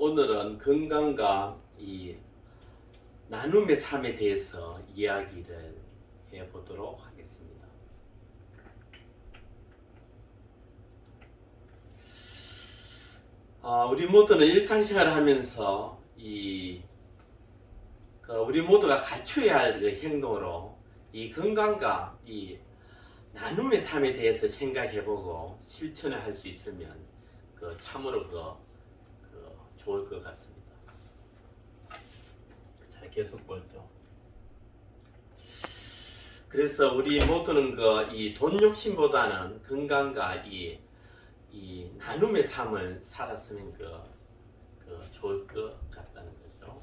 오늘은 건강과 이 나눔의 삶에 대해서 이야기를 해보도록 하겠습니다. 아, 우리 모두는 일상생활을 하면서 이 그 우리 모두가 갖춰야 할 그 행동으로 이 건강과 이 나눔의 삶에 대해서 생각해보고 실천을 할 수 있으면 그 참으로 그, 그 좋을 것 같습니다. 자 계속 보죠. 그래서 우리 모두는 그 이 돈 욕심보다는 건강과 이, 이 나눔의 삶을 살았으면 그, 그 좋을 것 같다는 거죠.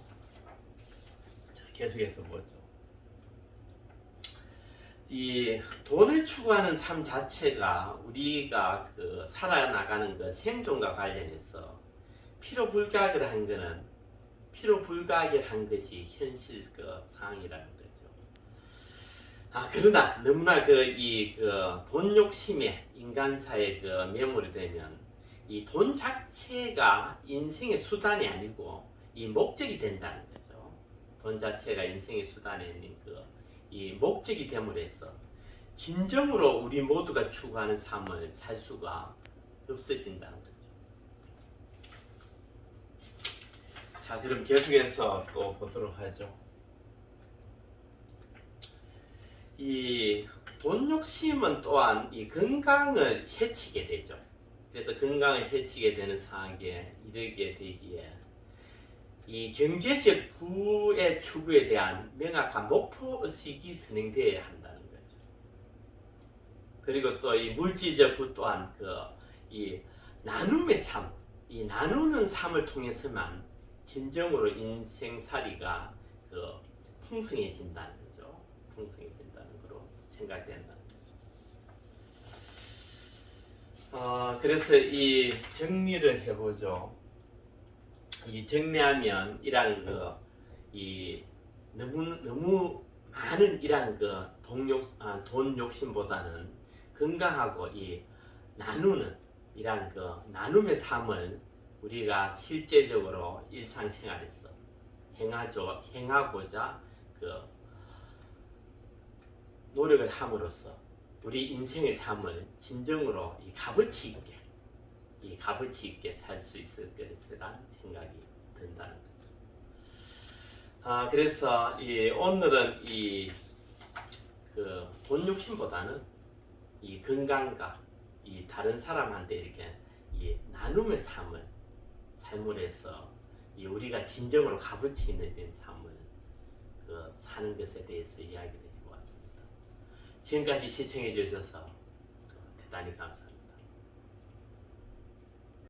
자 계속해서 보죠. 이 돈을 추구하는 삶 자체가 우리가 그 살아나가는 그 생존과 관련해서 필요 불가결 한 거는 필요 불가결 한 것이 현실 그 상황이라는 거죠. 아 그러나 너무나 그이그돈 욕심에 인간사에 그 매몰이 되면 이 돈 자체가 인생의 수단이 아니고 이 목적이 된다는 거죠. 돈 자체가 인생의 수단이 아닌 그이 목적이 됨으로 해서 진정으로 우리 모두가 추구하는 삶을 살 수가 없어진다는 거죠. 자, 그럼 계속해서 또 보도록 하죠. 이 돈 욕심은 또한 이 건강을 해치게 되죠. 그래서 건강을 해치게 되는 상황에 이르게 되기에 이 경제적 부의 추구에 대한 명확한 목표 의식이 선행되어야 한다는 거죠. 그리고 또 이 물질적 부 또한 그 이 나눔의 삶, 이 나누는 삶을 통해서만 진정으로 인생살이가 그 풍성해진다는 거죠. 풍성해진다는 거로 생각된다는 거죠. 어, 그래서 이 정리를 해보죠. 이 정리하면 이런 그이 너무 너무 많은 이런 그 돈욕 아, 돈 욕심보다는 건강하고 이 나누는 이런 그 나눔의 삶을 우리가 실제적으로 일상생활에서 행하죠 행하고자 그 노력을 함으로써 우리 인생의 삶을 진정으로 이 값어치 있게 이 값어치 있게 살 수 있을 것이라는 생각이 든다는 거죠. 아 그래서 이 오늘은 이 그 돈 욕심보다는 이 건강과 이 다른 사람한테 이렇게 이 나눔의 삶을 이 우리가 진정으로 값어치 있는 삶을 그 사는 것에 대해서 이야기를 해보았습니다. 지금까지 시청해 주셔서 대단히 감사합니다.